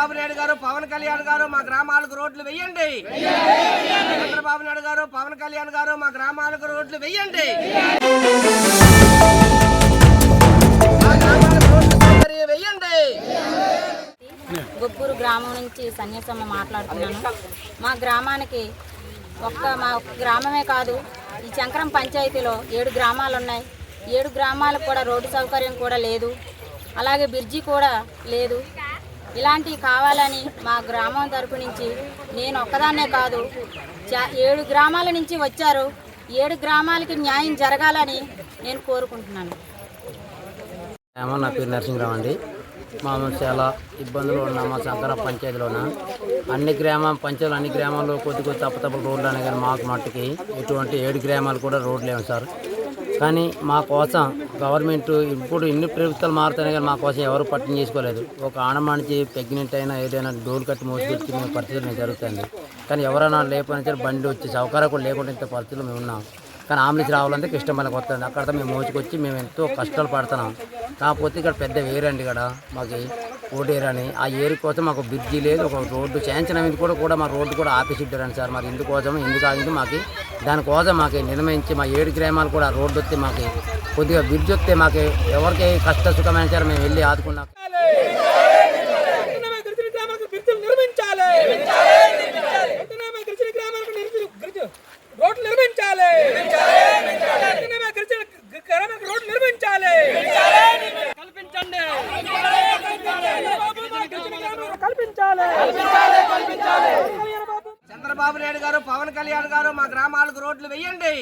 నాయుడు గారు పవన్ కళ్యాణ్ గారు మా గ్రామాలకు రోడ్లు వెయ్యండి చంద్రబాబు నాయుడు గారు పవన్ కళ్యాణ్ గారు మా గ్రామాలకు రోడ్లు వెయ్యండి మా గ్రామాలకు సౌకర్యం వెయ్యండి గొప్పూరు గ్రామం నుంచి సన్యాసమ్మ మాట్లాడుతున్నాను. మా గ్రామానికి ఒక్క మా ఒక్క గ్రామమే కాదు ఈ చంకరం పంచాయతీలో ఏడు గ్రామాలు ఉన్నాయి. ఏడు గ్రామాలకు కూడా రోడ్డు సౌకర్యం కూడా లేదు. అలాగే బ్రిడ్జి కూడా లేదు. ఇలాంటివి కావాలని మా గ్రామం తరపు నుంచి నేను ఒక్కదాన్నే కాదు ఏడు గ్రామాల నుంచి వచ్చారు. ఏడు గ్రామాలకి న్యాయం జరగాలని నేను కోరుకుంటున్నాను. నా పేరు నరసింహరావు అండి. మామూలు చాలా ఇబ్బందులు ఉన్నాం మా పంచాయతీలోన అన్ని గ్రామ పంచాయతీలు అన్ని గ్రామాల్లో కొద్ది కొద్ది తప్ప తప్ప రోడ్లు అనే కానీ మాకు మట్టుకి ఇటువంటి ఏడు గ్రామాలు కూడా రోడ్లు లేవు సార్. కానీ మా కోసం గవర్నమెంట్ ఇప్పుడు ఇన్ని ప్రభుత్వాలు మారుతున్నాయి కానీ మా కోసం ఎవరు పట్టణం చేసుకోలేదు. ఒక ఆనమానిచి ప్రెగ్నెంట్ అయినా ఏదైనా డోర్ కట్టి మోసుకొచ్చి పరిస్థితులు జరుగుతుంది. కానీ ఎవరైనా లేకపోయినా సరే బండి వచ్చి సౌకర్యం కూడా లేకుండా ఇంత పరిస్థితులు మేము ఉన్నాం. కానీ ఆంబులెన్స్ రావాలంటే కష్టం మనకు వస్తుంది అక్కడ మేము మోసుకొచ్చి మేము ఎంతో కష్టాలు పడుతున్నాం. కాకపోతే ఇక్కడ పెద్ద వేరండి ఇక్కడ మాకు. ఓటేరని. అని ఆ ఏరు కోసం మాకు బ్రిడ్జి లేదు ఒక రోడ్డు చేయించిన కూడా కూడా మా రోడ్డు కూడా ఆపేసిడ్డారని సార్. మరి ఎందుకోసం ఎందుకు ఆగింది మాకు. దానికోసం మాకు నిర్ణయించి మా ఏడు గ్రామాలు కూడా రోడ్డు వస్తే మాకు కొద్దిగా బ్రిడ్జ్ వస్తే మాకు ఎవరికి కష్ట సుఖమైన సార్ మేము వెళ్ళి ఆదుకున్నాం. కల్పించాలి. చంద్రబాబు నాయుడు గారు పవన్ కళ్యాణ్ గారు మా గ్రామాలకు రోడ్లు వెయ్యండి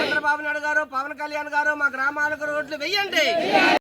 చంద్రబాబు నాయుడు గారు పవన్ కళ్యాణ్ గారు మా గ్రామాలకు రోడ్లు వెయ్యండి